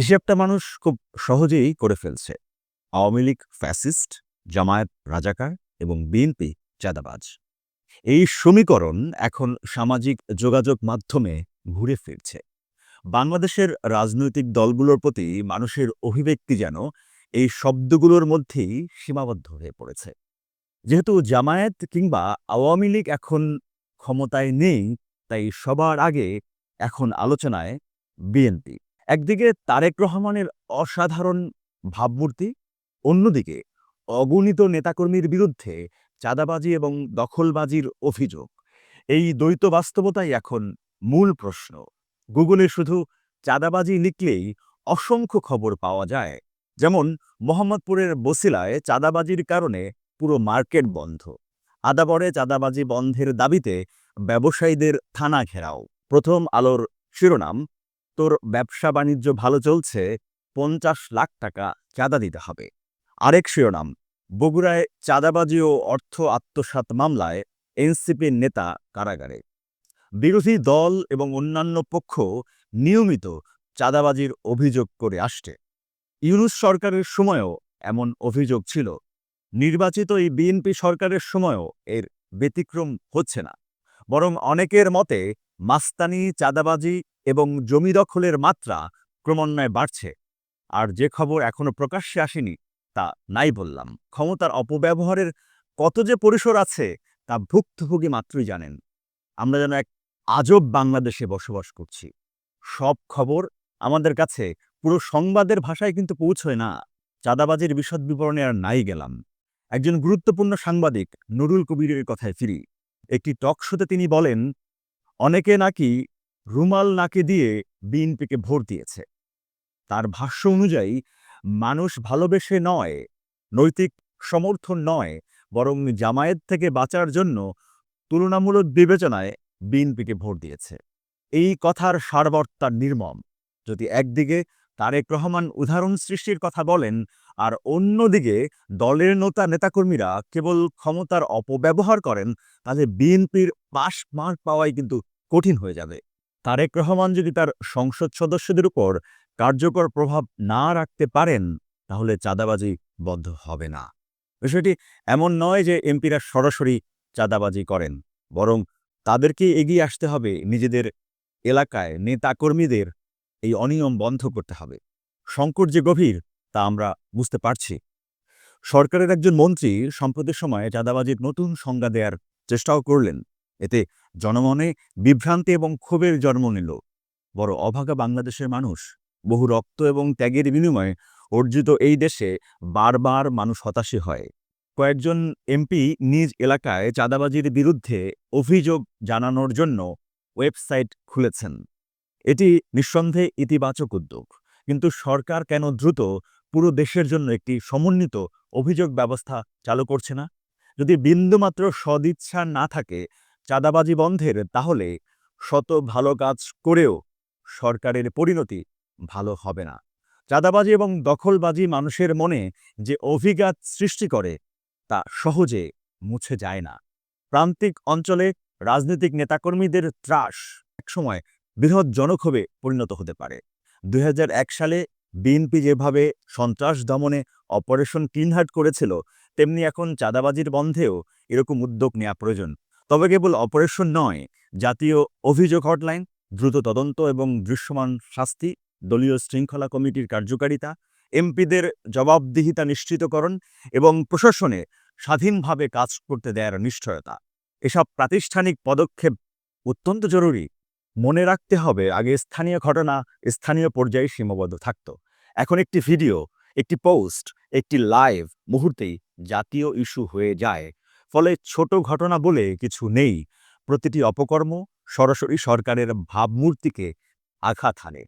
হিসেবটা মানুষ খুব সহজেই করে ফেলছে। আওয়ামী লীগ ফ্যাসিস্ট, জামায়াত রাজাকার এবং বিএনপি চাঁদাবাজ। এই সমীকরণ এখন সামাজিক যোগাযোগ মাধ্যমে ঘুরে ফিরছে। বাংলাদেশের রাজনৈতিক দলগুলোর প্রতি মানুষের অভিব্যক্তি যেন এই শব্দগুলোর মধ্যেই সীমাবদ্ধ হয়ে পড়েছে। যেহেতু জামায়াত কিংবা আওয়ামী লীগ এখন ক্ষমতায় নেই, তাই সবার আগে এখন আলোচনায় বিএনপি। একদিকে তারেক রহমানের অসাধারণ ভাবমূর্তি, অন্যদিকে অগণিত নেতাকর্মীর বিরুদ্ধে চাঁদাবাজি এবং দখলবাজির অভিযোগ। এই দ্বৈত বাস্তবতাই এখন মূল প্রশ্ন। গুগলে শুধু চাঁদাবাজি লিখলেই অসংখ্য খবর পাওয়া যায়। যেমন মোহাম্মদপুরের বসিলায় চাঁদাবাজির কারণে পুরো মার্কেট বন্ধ। আদাবরে চাঁদাবাজি বন্ধের দাবিতে ব্যবসায়ীদের থানা ঘেরাও। প্রথম আলোর শিরোনাম তোর ব্যবসা বাণিজ্য ভালো চলছে, পঞ্চাশ লাখ টাকা চাঁদা দিতে হবে। আরেক শিরোনাম, বগুড়ায় চাঁদাবাজি ও অর্থ আত্মসাৎ মামলায় এনসিপির নেতা কারাগারে। বিরোধী দল এবং অন্যান্য পক্ষ নিয়মিত চাঁদাবাজির অভিযোগ করে আসছে। ইউনুস সরকারের সময়ও এমন অভিযোগ ছিল। নির্বাচিত এই বিএনপি সরকারের সময়ও এর ব্যতিক্রম হচ্ছে না। বরং অনেকের মতে, মাস্তানি, চাঁদাবাজি এবং জমি দখলের মাত্রা ক্রমান্বয়ে বাড়ছে। আর যে খবর এখনও প্রকাশ্যে আসেনি, তা নাই বললাম। ক্ষমতার অপব্যবহারের কত যে পরিসর আছে, তা ভুক্তভোগী মাত্রই জানেন। আমরা যেন এক আজব বাংলাদেশে বসবাস করছি। সব খবর আমাদের কাছে পুরো সংবাদের ভাষায় কিন্তু পৌঁছয় না। চাঁদাবাজির বিশদ বিবরণে আর নাই গেলাম। একজন গুরুত্বপূর্ণ সাংবাদিক নুরুল কবিরের কথায় ফিরি। একটি টক শোতে তিনি বলেন, অনেকে নাকি রুমাল নাকে দিয়ে বিএনপিকে ভোট দিয়েছে। তার ভাষ্য অনুযায়ী, মানুষ ভালোবেসে নয়, নৈতিক সমর্থন নয়, বরং জামায়াত থেকে বাঁচার জন্য তুলনামূলক বিবেচনায় বিএনপিকে ভোট দিয়েছে। এই কথার সারবর্তা নির্মম। যদি একদিকে তারেক রহমান উদাহরণ সৃষ্টির কথা বলেন, আর অন্যদিকে দলের নেতা, নেতাকর্মীরা কেবল ক্ষমতার অপব্যবহার করেন, তাহলে বিএনপির পাশ মার্ক পাওয়াই কিন্তু কঠিন হয়ে যাবে। তারেক রহমান যদি তার সংসদ সদস্যদের উপর কার্যকর প্রভাব না রাখতে পারেন, তাহলে চাঁদাবাজি বদ্ধ হবে না। বিষয়টি এমন নয় যে এমপিরা সরাসরি চাঁদাবাজি করেন, বরং তাদেরকে এগিয়ে আসতে হবে, নিজেদের এলাকায় নেতাকর্মীদের এই অনিয়ম বন্ধ করতে হবে। সংকট যে গভীর, তা আমরা বুঝতে পারছি। সরকারের একজন মন্ত্রী সম্প্রতির সময়ে চাঁদাবাজির নতুন সংজ্ঞা দেওয়ার চেষ্টাও করলেন। এতে জনমনে বিভ্রান্তি এবং ক্ষোভের জন্ম নিল। বড় অভাগা বাংলাদেশের মানুষ বহু রক্ত এবং ত্যাগের বিনিময়ে অর্জিত এই দেশে বারবার মানুষ হতাশী হয়। কয়েকজন এমপি নিজ এলাকায় চাঁদাবাজির বিরুদ্ধে অভিযোগ জানানোর জন্য ওয়েবসাইট খুলেছেন। এটি নিঃসন্দেহে ইতিবাচক উদ্যোগ, কিন্তু সরকার কেন দ্রুত পুরো দেশের জন্য একটি সমন্বিত অভিযোগ ব্যবস্থা চালু করছে না? যদি বিন্দুমাত্র সদিচ্ছা না থাকে চাঁদাবাজি বন্ধের তাহলে শত ভালো কাজ করেও সরকারের পরিণতি ভালো হবে না। চাঁদাবাজি এবং দখলবাজি মানুষের মনে যে অভিঘাত সৃষ্টি করে তা সহজে মুছে যায় না। প্রান্তিক অঞ্চলে রাজনৈতিক নেতাকর্মীদের ত্রাস একসময় বৃহৎ জনক্ষোভে পরিণত হতে পারে। দু হাজার এক সালে বিএনপি যেভাবে সন্ত্রাস দমনে অপারেশন ক্লিনহার্ট করেছিল, তেমনি এখন চাঁদাবাজির বন্ধেও এরকম উদ্যোগ নেওয়া প্রয়োজন। তবে কেবল অপারেশন নয়, জাতীয় অভিযোগ হটলাইন, দ্রুত তদন্ত এবং দৃশ্যমান শাস্তি, দলীয় শৃঙ্খলা কমিটির কার্যকারিতা, এমপিদের জবাবদিহিতা নিশ্চিতকরণ এবং প্রশাসনে স্বাধীনভাবে কাজ করতে দেয়ার নিশ্চয়তা। এসব প্রাতিষ্ঠানিক পদক্ষেপ অত্যন্ত জরুরি। মনে রাখতে হবে, আগে স্থানীয় ঘটনা স্থানীয় পর্যায়ে সীমাবদ্ধ থাকত। এখন একটি ভিডিও, একটি পোস্ট, একটি লাইভ মুহূর্তেই জাতীয় ইস্যু হয়ে যায়। ফলে ছোট ঘটনা বলে কিছু নেই। প্রতিটি অপকর্ম সরাসরি সরকারের ভাবমূর্তিকে আঘাত হানে।